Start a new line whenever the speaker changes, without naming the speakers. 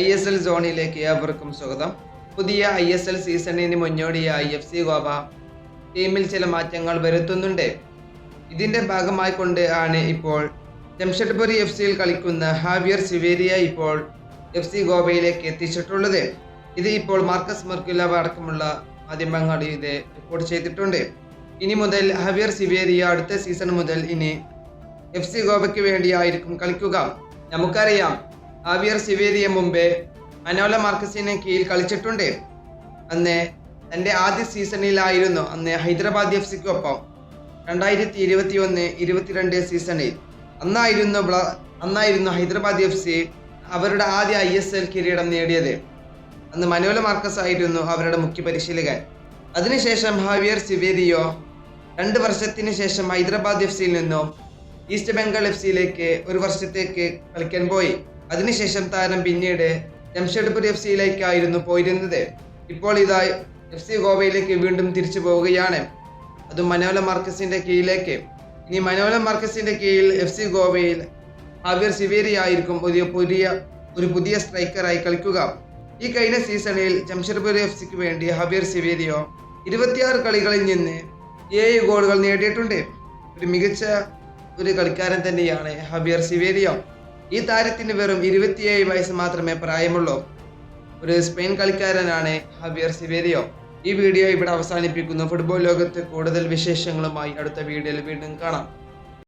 I S L സോണിലേക്ക് ഏവർക്കും സ്വാഗതം. പുതിയ ഐ എസ് എൽ സീസണിന് മുന്നോടിയായി എഫ് സി ഗോവ ടീമിൽ ചില മാറ്റങ്ങൾ വരുത്തുന്നുണ്ട്. ഇതിന്റെ ഭാഗമായി കൊണ്ട് ആണ് ഇപ്പോൾ ജംഷഡ്പുരി എഫ് സിയിൽ കളിക്കുന്ന ഹാവിയർ സിവേരിയ ഇപ്പോൾ എഫ് സി ഗോവയിലേക്ക് എത്തിച്ചിട്ടുള്ളത്. ഇത് ഇപ്പോൾ മാർക്കസ് മെർക്കുലവ അടക്കമുള്ള മാധ്യമങ്ങൾ ഇത് റിപ്പോർട്ട് ചെയ്തിട്ടുണ്ട്. ഇനി മുതൽ ഹാവിയർ സിവേരിയ അടുത്ത സീസൺ മുതൽ ഇനി എഫ് സി ഗോവയ്ക്ക് വേണ്ടിയായിരിക്കും കളിക്കുക. നമുക്കറിയാം ആവിയർ സിവേരിയ മുമ്പേ മനോല മാർക്കസിനെ കീഴിൽ കളിച്ചിട്ടുണ്ട്. അന്ന് തന്റെ ആദ്യ സീസണിലായിരുന്നു അന്ന് ഹൈദരാബാദ് എഫ് സിക്കൊപ്പം രണ്ടായിരത്തി ഇരുപത്തി ഒന്ന് ഇരുപത്തിരണ്ട് സീസണിൽ. അന്നായിരുന്നു അന്നായിരുന്നു ഹൈദരാബാദ് എഫ് സി അവരുടെ ആദ്യ ഐ എസ് എൽ കിരീടം നേടിയത്. അന്ന് മനോല മാർക്കസ് ആയിരുന്നു അവരുടെ മുഖ്യ പരിശീലകൻ. അതിനുശേഷം ഹാവിയർ സിവേരിയോ രണ്ട് വർഷത്തിന് ശേഷം ഹൈദരാബാദ് എഫ് സിയിൽ നിന്നും ഈസ്റ്റ് ബംഗാൾ എഫ് സിയിലേക്ക് ഒരു വർഷത്തേക്ക് കളിക്കാൻ പോയി. അതിനുശേഷം താരം പിന്നീട് ജംഷഡ്പൂർ എഫ് സിയിലേക്കായിരുന്നു പോയിരുന്നത്. ഇപ്പോൾ ഇതായി എഫ് സി ഗോവയിലേക്ക് വീണ്ടും തിരിച്ചു പോവുകയാണ്. അതും മനോല മാർക്കസിന്റെ കീഴിലേക്ക്. ഇനി മനോല മാർക്കസിന്റെ കീഴിൽ എഫ് സി ഗോവയിൽ ഹാവിയർ സിവേരി ആയിരിക്കും ഒരു പുതിയ ഒരു പുതിയ സ്ട്രൈക്കറായി കളിക്കുക. ഈ കഴിഞ്ഞ സീസണിൽ ജംഷഡ്പൂർ എഫ് സിക്ക് വേണ്ടി ഹവിയർ സിവേരിയോ ഇരുപത്തിയാറ് കളികളിൽ നിന്ന് ഏഴ് ഗോളുകൾ നേടിയിട്ടുണ്ട്. ഒരു മികച്ച ഒരു കളിക്കാരൻ തന്നെയാണ് ഹബിയർ സിവേരിയോ. ഈ താരത്തിന് വെറും ഇരുപത്തിയേഴ് വയസ്സ് മാത്രമേ പ്രായമുള്ളൂ. ഒരു സ്പെയിൻ കളിക്കാരനാണ് ഹവിയർ സിവേരിയോ. ഈ വീഡിയോ ഇവിടെ അവസാനിപ്പിക്കുന്നു. ഫുട്ബോൾ ലോകത്ത് കൂടുതൽ വിശേഷങ്ങളുമായി അടുത്ത വീഡിയോയിൽ വീണ്ടും കാണാം.